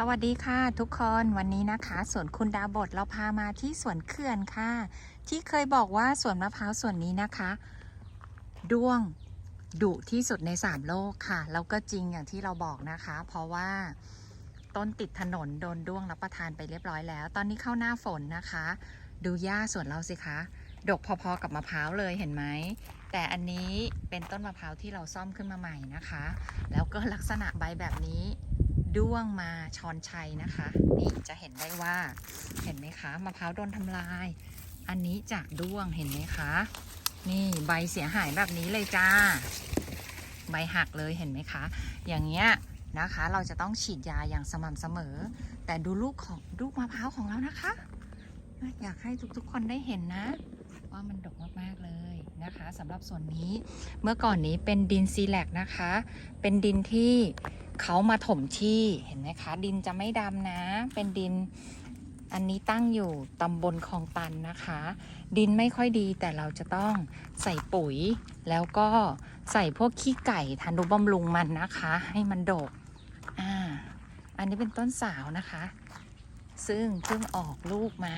สวัสดีค่ะทุกคนวันนี้นะคะสวนคุณดาบดเราพามาที่สวนเขื่อนค่ะ ที่เคยบอกว่าสวนมะพร้าวสวนนี้นะคะด้วงดุที่สุดในสามโลกค่ะแล้วก็จริงอย่างที่เราบอกนะคะ เพราะว่าต้นติดถนนโดนด้วงรับประทานไปเรียบร้อยแล้ว ตอนนี้เข้าหน้าฝนนะคะ ดูหญ้าสวนเราสิคะดกพอๆกับมะพร้าวเลยเห็นไหม แต่อันนี้เป็นต้นมะพร้าวที่เราซ่อมขึ้นมาใหม่นะคะ แล้วก็ลักษณะใบแบบนี้ ด้วงมาชอนชัยนะคะ นี่จะเห็นได้ว่าเห็นไหมคะมะพร้าวโดนทำลาย อันนี้จากด้วงเห็นไหมคะ นี่ใบเสียหายแบบนี้เลยจ้า ใบหักเลยเห็นไหมคะ อย่างเงี้ยนะคะ เราจะต้องฉีดยาอย่างสม่ำเสมอ แต่ดูลูกของลูกมะพร้าวของเรานะคะ อยากให้ทุกๆคนได้เห็นนะว่ามันดกมากๆเลยนะคะสำหรับส่วนนี้เมื่อก่อนนี้เป็นดินซีแลกนะคะ เป็นดินที่ เขามาถมที่เห็นไหมคะ ดินจะไม่ดำนะ เป็นดินอันนี้ตั้งอยู่ตำบลคลองตันนะคะ ดินไม่ค่อยดีแต่เราจะต้องใส่ปุ๋ย แล้วก็ใส่พวกขี้ไก่ทานุบำรุงมันนะคะ ให้มันดกอ่าอันนี้เป็นต้นสาวนะคะ ซึ่งเพิ่งออกลูกมา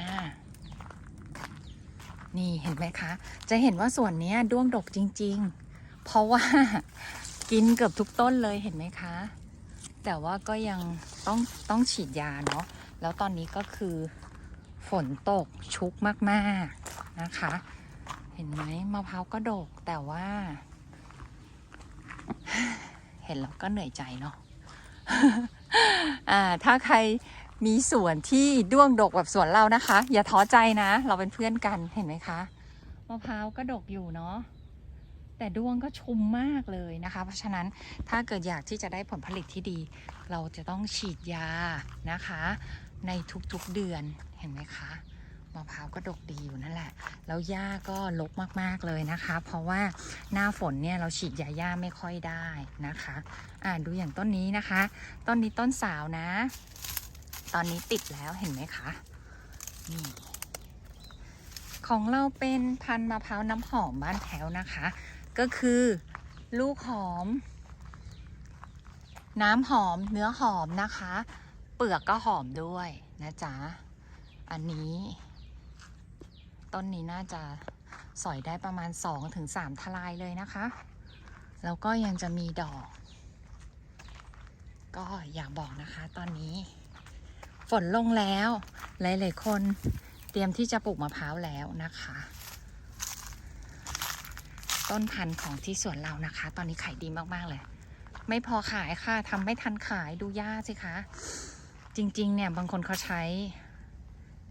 นี่เห็นไหมคะ จะเห็นว่าส่วนนี้ด้วงดกจริง ๆ เพราะว่ากินเกือบทุกต้นเลยเห็นไหมคะ แต่ว่าก็ยังต้องต้องฉีดยาเนาะแล้วตอนนี้ก็คือฝนตกชุกมากๆนะคะ เห็นไหมมะพร้าวก็ดกแต่ว่า เห็นแล้วก็เหนื่อยใจเนาะอ่าถ้าใครมีสวนที่ด้วงดกแบบสวนเรานะคะ อย่าท้อใจนะ เราเป็นเพื่อนกันเห็นไหมคะมะพร้าวก็ดกอยู่เนาะ แต่ด้วงก็ชุมมากเลยนะคะ เพราะฉะนั้นถ้าเกิดอยากที่จะได้ผลผลิตที่ดี เราจะต้องฉีดยานะคะ ในทุกๆเดือนเห็นไหมคะมะพร้าวก็ดกดีอยู่นั่นแหละ แล้วหญ้าก็ลกมากๆเลยนะคะ เพราะว่าหน้าฝนเนี่ยเราฉีดยาหญ้าไม่ค่อยได้นะคะ อ่าดูอย่างต้นนี้นะคะ ต้นนี้ต้นสาวนะ ตอนนี้ติดแล้วเห็นไหมคะ นี่ ของเราเป็นพันธุ์มะพร้าวน้ำหอมบ้านแถวนะคะ ก็คือ ลูกหอม น้ำหอมเนื้อหอมนะคะ เปลือกก็หอมด้วยนะจ๊ะ อันนี้ ต้นนี้น่าจะสอยได้ประมาณ 2-3ทลายเลยนะคะ แล้วก็ยังจะมีดอก ก็อยากบอกนะคะตอนนี้ ฝนลงแล้ว หลาย ๆ คนเตรียมที่จะปลูกมะพร้าวแล้วนะคะ ต้นพันธุ์ของที่สวนเรานะคะ ตอนนี้ขายดีมากๆเลย ไม่พอขายค่ะทำไม่ทันขายดูหญ้าสิคะ จริง ๆ เนี่ยบางคนเขาใช้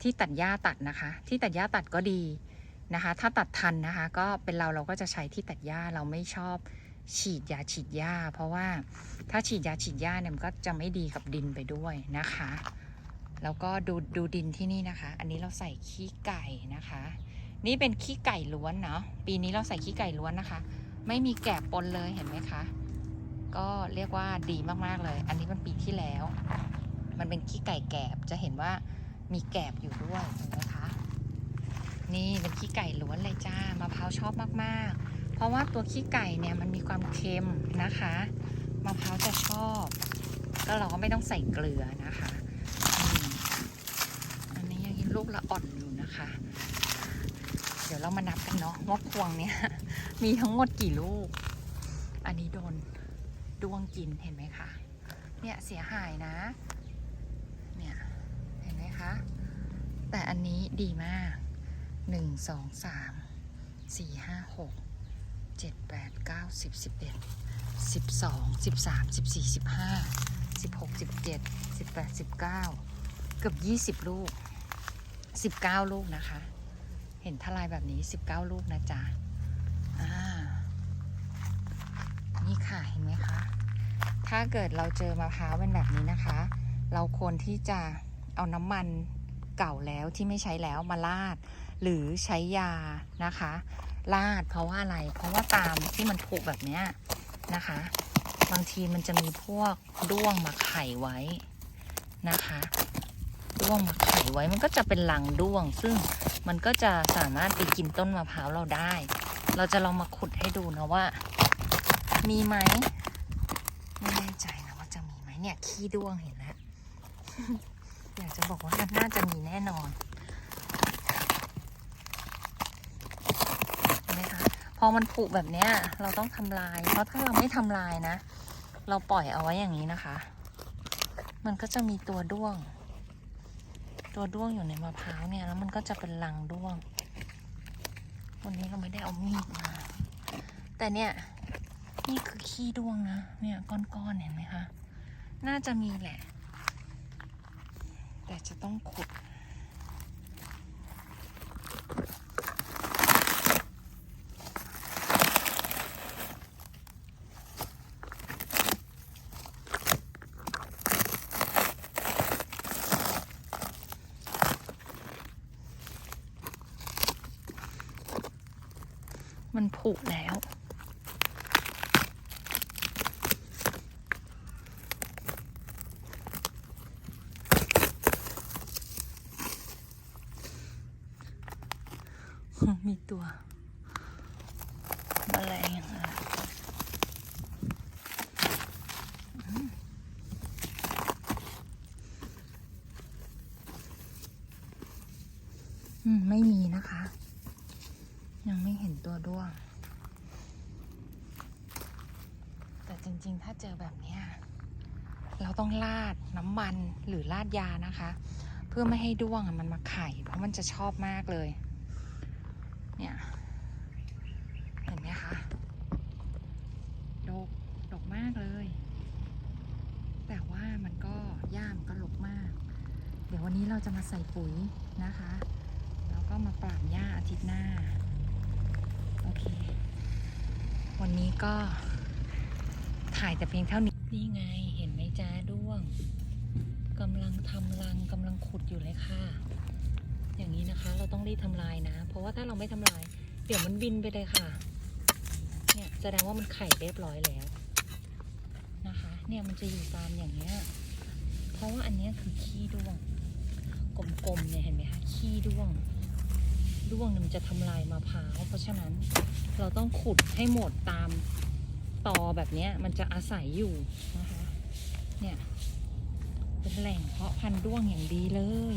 ที่ตัดหญ้าตัดนะคะ ที่ตัดหญ้าตัดก็ดีนะคะ ถ้าตัดทันนะคะ ก็เป็นเราเราก็จะใช้ที่ตัดหญ้าเราไม่ชอบฉีดยาฉีดหญ้า เพราะว่าถ้าฉีดยาฉีดหญ้าเนี่ยมันก็จะไม่ดีกับดินไปด้วยนะคะ แล้วก็ดูดูดินที่นี่นะคะ อันนี้เราใส่ขี้ไก่นะคะ นี่เป็นขี้ไก่ล้วนเนาะปีนี้เราใส่ขี้ไก่ล้วนนะคะ ไม่มีแกบปนเลยเห็นไหมคะ ก็เรียกว่าดีมากๆเลย อันนี้มันปีที่แล้ว มันเป็นขี้ไก่แกบจะเห็นว่ามีแกบอยู่ด้วยเห็นไหมคะนี่เป็นขี้ไก่ล้วนเลยจ้ามะพร้าวชอบมากๆ เพราะว่าตัวขี้ไก่เนี่ยมันมีความเค็มนะคะมะพร้าวจะชอบก็เราก็ไม่ต้องใส่เกลือนะคะอันนี้ยังลูกละอ่อนอยู่นะคะ เดี๋ยวเรามานับกันเนาะว่าพวงเนี่ยมีทั้งหมดกี่ลูก อันนี้โดนดวงกินเห็นไหมคะ เนี่ยเสียหายนะ เนี่ยเห็นไหมคะ แต่อันนี้ดีมากหนึ่งสองสามสี่ห้าหกเจ็ดแปดเก้าสิบสิบเอ็ดสิบสองสิบสามสิบสี่สิบห้าสิบหกสิบเจ็ดสิบแปดสิบเก้าเกือบยี่สิบลูกสิบเก้าลูกนะคะ ห็นทลายแบบนี้สิบเก้าลูกนะจ๊ะอ่านี่ค่ะเห็นไหมคะ ถ้าเกิดเราเจอมะพร้าวเป็นแบบนี้นะคะ เราควรที่จะเอาน้ำมันเก่าแล้วที่ไม่ใช้แล้วมาลาด หรือใช้ยานะคะลาดเพราะว่าอะไร เพราะว่าตามที่มันผูกแบบนี้นะคะ บางทีมันจะมีพวกด้วงมาไข่ไว้นะคะ ด้วงมาไข่ไว้ มันก็จะเป็นรังด้วง ซึ่งมันก็จะสามารถไปกินต้นมะพร้าวเราได้ เราจะลองมาขุดให้ดูนะว่า มีไหมไม่แน่ใจนะว่าจะมีไหมเนี่ยขี้ด้วงเห็นแล้วอยากจะบอกว่านน่าจะมีแน่นอนเห็นไหมคะพอมันผุแบบเนี้ย เราต้องทำลาย เพราะถ้าเราไม่ทำลายนะ เราปล่อยเอาไว้อย่างนี้นะคะ มันก็จะมีตัวด้วง ตัวด้วงอยู่ในมะพร้าวเนี่ยแล้วมันก็จะเป็นลังด้วง วันนี้เราไม่ได้เอามีดมา แต่เนี่ยนี่คือขี้ด้วงนะเนี่ยก้อนๆเห็นไหมคะ น่าจะมีแหละ แต่จะต้องขุด ผุแล้ว มีตัวแมลงอะไรอืมอืม ไม่มีนะคะ ยังไม่เห็นตัวด้วง แต่จ ริง ๆ ถ้าเจอแบบนี้ เราต้องราดน้ำมันหรือราดยานะคะ เพื่อไม่ให้ด้วงมันมาไข่ เพราะมันจะชอบมากเลย เนี่ย เห็นไหมคะดกดกมากเลย แต่ว่ามันก็ย่ามก็รกมาก เดี๋ยววันนี้เราจะมาใส่ปุ๋ยนะคะ แล้วก็มาปราบหญ้าอาทิตย์หน้า โอเค วันนี้ก็ ถ่ายแต่เพียงเท่านี้ นี่ไงเห็นไหมจ้าด้วงกำลังทำรังกำลังขุดอยู่เลยค่ะ อย่างนี้นะคะ เราต้องรีบทำลายนะ เพราะว่าถ้าเราไม่ทำลาย เดี๋ยวมันบินไปเลยค่ะ เนี่ยแสดงว่ามันไข่เรียบร้อยแล้วนะคะ เนี่ยมันจะอยู่ตามอย่างเงี้ย เพราะว่าอันนี้คือขี้ด้วง กลมๆเนี่ยเห็นไหมคะขี้ด้วงด้วงเนี่ยมันจะทำลายมะพร้าว เพราะฉะนั้นเราต้องขุดให้หมดตาม ตอแบบนี้มันจะอาศัยอยู่นะคะ เนี่ย เป็นแหล่งเพาะพันธุ์ด้วงอย่างดีเลย